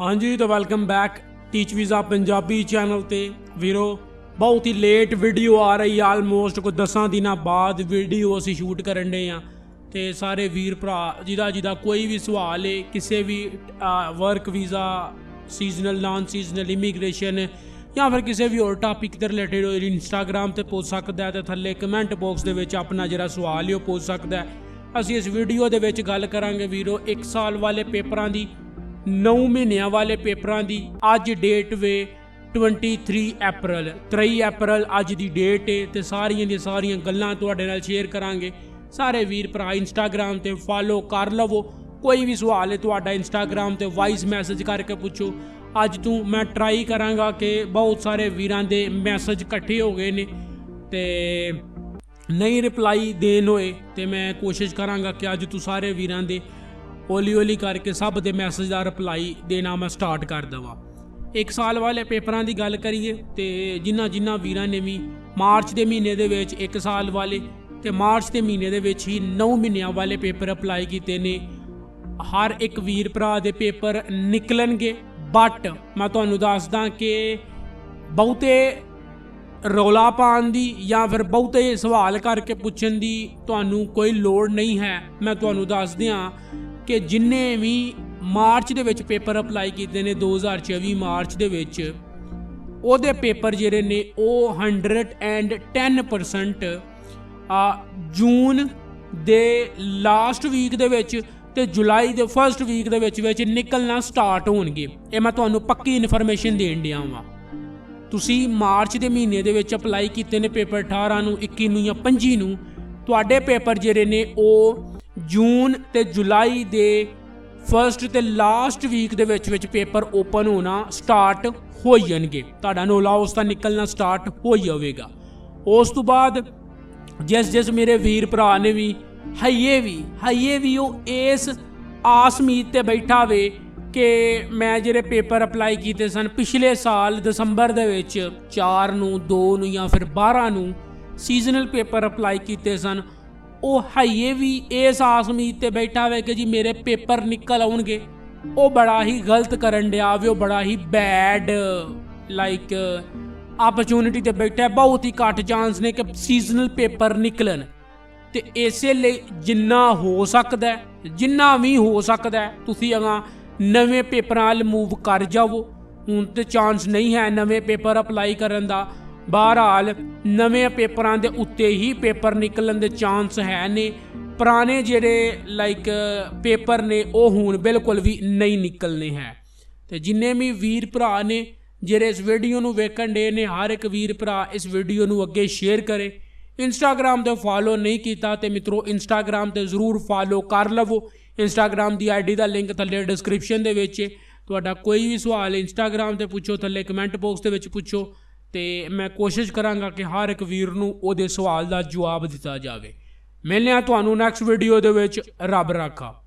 ਹਾਂਜੀ ਤਾਂ welcome back teach visa Punjabi channel ਤੇ। ਵੀਰੋ, ਬਹੁਤ ਹੀ ਲੇਟ ਵੀਡੀਓ ਆ ਰਹੀ ਆਲਮੋਸਟ ਕੋਈ 10 ਦਿਨਾਂ ਬਾਅਦ ਵੀਡੀਓ ਅਸੀਂ ਸ਼ੂਟ ਕਰਨ ਦੇ ਆ। ਤੇ ਸਾਰੇ ਵੀਰ ਭਰਾ, ਜਿਹਦਾ ਜਿਹਦਾ ਕੋਈ ਵੀ ਸਵਾਲ ਏ, ਕਿਸੇ ਵੀ work visa seasonal non seasonal immigration ਜਾਂ ਫਿਰ ਕਿਸੇ ਵੀ ਹੋਰ ਟਾਪਿਕ 'ਤੇ ਰਿਲੇਟਡ ਹੋ ਇੰਸਟਾਗ੍ਰam ਤੇ ਪੁੱਛ ਸਕਦਾ ਹੈ ਤੇ ਥੱਲੇ ਕਮੈਂਟ ਬਾਕਸ ਦੇ ਵਿੱਚ ਆਪਣਾ ਜਿਹੜਾ ਸਵਾਲ ਹੈ ਉਹ ਪੁੱਛ ਸਕਦਾ ਹੈ। ਅਸੀਂ ਇਸ ਵੀਡੀਓ ਦੇ ਵਿੱਚ ਗੱਲ ਕਰਾਂਗੇ ਵੀਰੋ 1 ਸਾਲ ਵਾਲੇ ਪੇਪਰਾਂ ਦੀ। 9 ਮਹੀਨਿਆਂ ਵਾਲੇ ਪੇਪਰਾਂ ਦੀ ਅੱਜ ਡੇਟ ਵੇ 23 ਅਪ੍ਰੈਲ 23 ਅਪ੍ਰੈਲ ਅੱਜ ਦੀ ਡੇਟ ਹੈ ਤੇ ਸਾਰੀਆਂ ਦੀਆਂ ਸਾਰੀਆਂ ਗੱਲਾਂ ਤੁਹਾਡੇ ਨਾਲ ਸ਼ੇਅਰ ਕਰਾਂਗੇ। ਸਾਰੇ ਵੀਰ ਭਰਾ ਇੰਸਟਾਗ੍ਰam ਤੇ ਫਾਲੋ ਕਰ ਲਵੋ। ਕੋਈ ਵੀ ਸਵਾਲ ਹੈ ਤੁਹਾਡਾ ਇੰਸਟਾਗ੍ਰam ਤੇ ਵਾਇਸ ਮੈਸੇਜ ਕਰਕੇ ਪੁੱਛੋ। ਅੱਜ ਤੋਂ ਮੈਂ ਟਰਾਈ ਕਰਾਂਗਾ ਕਿ ਬਹੁਤ ਸਾਰੇ ਵੀਰਾਂ ਦੇ ਮੈਸੇਜ ਇਕੱਠੇ ਹੋ ਗਏ ਨੇ ਤੇ ਨਹੀਂ ਰਿਪਲਾਈ ਦੇਣ ਹੋਏ ਤੇ ਮੈਂ ਕੋਸ਼ਿਸ਼ ਕਰਾਂਗਾ ਕਿ ਅੱਜ ਤੋਂ ਸਾਰੇ ਵੀਰਾਂ ਦੇ ਹੌਲੀ ਹੌਲੀ ਕਰਕੇ ਸਭ ਦੇ ਮੈਸੇਜ ਦਾ ਰਿਪਲਾਈ ਦੇਣਾ ਮੈਂ ਸਟਾਰਟ ਕਰ ਦਵਾਂ। ਇੱਕ ਸਾਲ ਵਾਲੇ ਪੇਪਰਾਂ ਦੀ ਗੱਲ ਕਰੀਏ ਤੇ ਜਿਨ੍ਹਾਂ ਜਿਨ੍ਹਾਂ ਵੀਰਾਂ ਨੇ ਵੀ ਮਾਰਚ ਦੇ ਮਹੀਨੇ ਦੇ ਵਿੱਚ ਇੱਕ ਸਾਲ ਵਾਲੇ ਤੇ ਮਾਰਚ ਦੇ ਮਹੀਨੇ ਦੇ ਵਿੱਚ ਹੀ 9 ਮਹੀਨਿਆਂ ਵਾਲੇ ਪੇਪਰ ਅਪਲਾਈ ਕੀਤੇ ਨੇ। ਹਰ ਇੱਕ ਵੀਰ ਭਰਾ ਦੇ ਪੇਪਰ ਨਿਕਲਣਗੇ ਬਟ ਮੈਂ ਤੁਹਾਨੂੰ ਦੱਸਦਾ ਕਿ ਬਹੁਤੇ ਰੌਲਾ ਪਾਉਣ ਦੀ ਜਾਂ ਫਿਰ ਬਹੁਤੇ ਸਵਾਲ ਕਰਕੇ ਪੁੱਛਣ ਦੀ ਤੁਹਾਨੂੰ ਕੋਈ ਲੋੜ ਨਹੀਂ ਹੈ। ਮੈਂ ਤੁਹਾਨੂੰ ਦੱਸ ਦਿਆਂ ਕਿ ਜਿੰਨੇ ਵੀ ਮਾਰਚ ਦੇ ਵਿੱਚ ਪੇਪਰ ਅਪਲਾਈ ਕੀਤੇ ਨੇ 2024 ਮਾਰਚ ਦੇ ਵਿੱਚ, ਉਹਦੇ ਪੇਪਰ ਜਿਹੜੇ ਨੇ ਉਹ 110% ਆ ਜੂਨ ਦੇ ਲਾਸਟ ਵੀਕ ਦੇ ਵਿੱਚ ਤੇ ਜੁਲਾਈ ਦੇ ਫਰਸਟ ਵੀਕ ਦੇ ਵਿੱਚ ਵਿੱਚ ਨਿਕਲਣਾ ਸਟਾਰਟ ਹੋਣਗੇ। ਇਹ ਮੈਂ ਤੁਹਾਨੂੰ ਪੱਕੀ ਇਨਫੋਰਮੇਸ਼ਨ ਦੇਣ ਡਿਆ ਵਾਂ। ਤੁਸੀਂ ਮਾਰਚ ਦੇ ਮਹੀਨੇ ਦੇ ਵਿੱਚ ਅਪਲਾਈ ਕੀਤੇ ਨੇ ਪੇਪਰ 18 ਨੂੰ 21 ਨੂੰ ਜਾਂ 25 ਨੂੰ। ਤੁਹਾਡੇ ਪੇਪਰ ਜਿਹੜੇ ਨੇ ਉਹ ਜੂਨ ਤੇ ਜੁਲਾਈ ਦੇ ਫਰਸਟ ਤੇ ਲਾਸਟ ਵੀਕ ਦੇ ਵਿੱਚ ਵਿੱਚ ਪੇਪਰ ਓਪਨ ਹੋਣਾ ਸਟਾਰਟ ਹੋ ਜਾਣਗੇ। ਤੁਹਾਡਾ ਨੋਲਾ ਉਸ ਦਾ ਨਿਕਲਣਾ ਸਟਾਰਟ ਹੋ ਜਾਵੇਗਾ। ਉਸ ਤੋਂ ਬਾਅਦ ਜਿਸ ਜਿਸ ਮੇਰੇ ਵੀਰ ਭਰਾ ਨੇ ਵੀ, ਹਈਏ ਵੀ ਹਈਏ ਵੀ ਉਹ ਇਸ ਆਸ ਉਮੀਦ ਤੇ ਬੈਠਾ ਵੇ ਕਿ ਮੈਂ ਜਿਹੜੇ ਪੇਪਰ ਅਪਲਾਈ ਕੀਤੇ ਸਨ ਪਿਛਲੇ ਸਾਲ ਦਸੰਬਰ ਦੇ ਵਿੱਚ 4 ਨੂੰ 2 ਨੂੰ ਜਾਂ ਫਿਰ 12 ਨੂੰ ਸੀਜ਼ਨਲ ਪੇਪਰ ਅਪਲਾਈ ਕੀਤੇ ਸਨ। ਉਹ ਹਈਏ ਵੀ ਇਸ ਆਸ ਉਮੀਦ ਤੇ ਬੈਠਾ ਵੇ ਕਿ ਜੀ ਮੇਰੇ ਪੇਪਰ ਨਿਕਲ ਆਉਣਗੇ। ਉਹ ਬੜਾ ਹੀ ਗਲਤ ਕਰਨ ਡਿਆ ਵੇ, ਉਹ ਬੜਾ ਹੀ ਬੈਡ ਲਾਈਕ ਆਪਰਚੂਨਿਟੀ ਤੇ ਬੈਠਾ ਬਹੁਤ ਹੀ ਘੱਟ ਚਾਂਸ ਨੇ ਕਿ ਸੀਜ਼ਨਲ ਪੇਪਰ ਨਿਕਲਣ। ਤੇ ਇਸੇ ਲਈ ਜਿੰਨਾ ਹੋ ਸਕਦਾ ਜਿੰਨਾ ਵੀ ਹੋ ਸਕਦਾ ਤੁਸੀਂ ਅਗਾ ਨਵੇਂ ਪੇਪਰਾਂ ਵੱਲ ਮੂਵ ਕਰ ਜਾਵੋ। ਹੁਣ ਤੇ ਚਾਂਸ ਨਹੀਂ ਹੈ ਨਵੇਂ ਪੇਪਰ ਅਪਲਾਈ ਕਰਨ ਦਾ। ਬਹਰਹਾਲ, ਨਵੇਂ ਪੇਪਰਾਂ ਦੇ ਉੱਤੇ ਹੀ ਪੇਪਰ ਨਿਕਲਣ ਦੇ ਚਾਂਸ ਹੈ ਨੇ। ਪੁਰਾਣੇ ਜਿਹੜੇ ਲਾਈਕ ਪੇਪਰ ਨੇ, ਉਹ ਹੁਣ ਬਿਲਕੁਲ ਵੀ ਨਹੀਂ ਨਿਕਲਨੇ ਹੈ। ਤੇ ਜਿੰਨੇ ਵੀ ਵੀਰ ਭਰਾ ਨੇ, ਜਿਹੜੇ ਇਸ ਵੀਡੀਓ ਨੂੰ ਵੇਖਣ ਦੇ ਨੇ, ਹਰ ਇੱਕ ਵੀਰ ਭਰਾ ਇਸ ਵੀਡੀਓ ਨੂੰ ਅੱਗੇ ਸ਼ੇਅਰ ਕਰੇ। ਇੰਸਟਾਗ੍ਰam ਤੇ ਫਾਲੋ ਨਹੀਂ ਕੀਤਾ ਤੇ ਮਿੱਤਰੋ ਇੰਸਟਾਗ੍ਰam ਤੇ ਜ਼ਰੂਰ ਫਾਲੋ ਕਰ ਲਵੋ। ਇੰਸਟਾਗ੍ਰam ਦੀ ਆਈਡੀ ਦਾ ਲਿੰਕ ਥੱਲੇ ਡਿਸਕ੍ਰਿਪਸ਼ਨ ਦੇ ਵਿੱਚ ਹੈ ਤੁਹਾਡਾ ਕੋਈ ਵੀ ਸਵਾਲ ਇੰਸਟਾਗ੍ਰam ਤੇ ਪੁੱਛੋ, ਥੱਲੇ ਕਮੈਂਟ ਬਾਕਸ ਦੇ ਵਿੱਚ ਪੁੱਛੋ। ਤੇ ਮੈਂ ਕੋਸ਼ਿਸ਼ ਕਰਾਂਗਾ ਕਿ ਹਰ ਇੱਕ ਵੀਰ ਨੂੰ ਉਹਦੇ ਸਵਾਲ ਦਾ ਜਵਾਬ ਦਿੱਤਾ ਜਾਵੇ। ਮਿਲਦੇ ਹਾਂ ਤੁਹਾਨੂੰ ਨੈਕਸਟ ਵੀਡੀਓ ਦੇ ਵਿੱਚ। ਰੱਬ ਰਾਖਾ।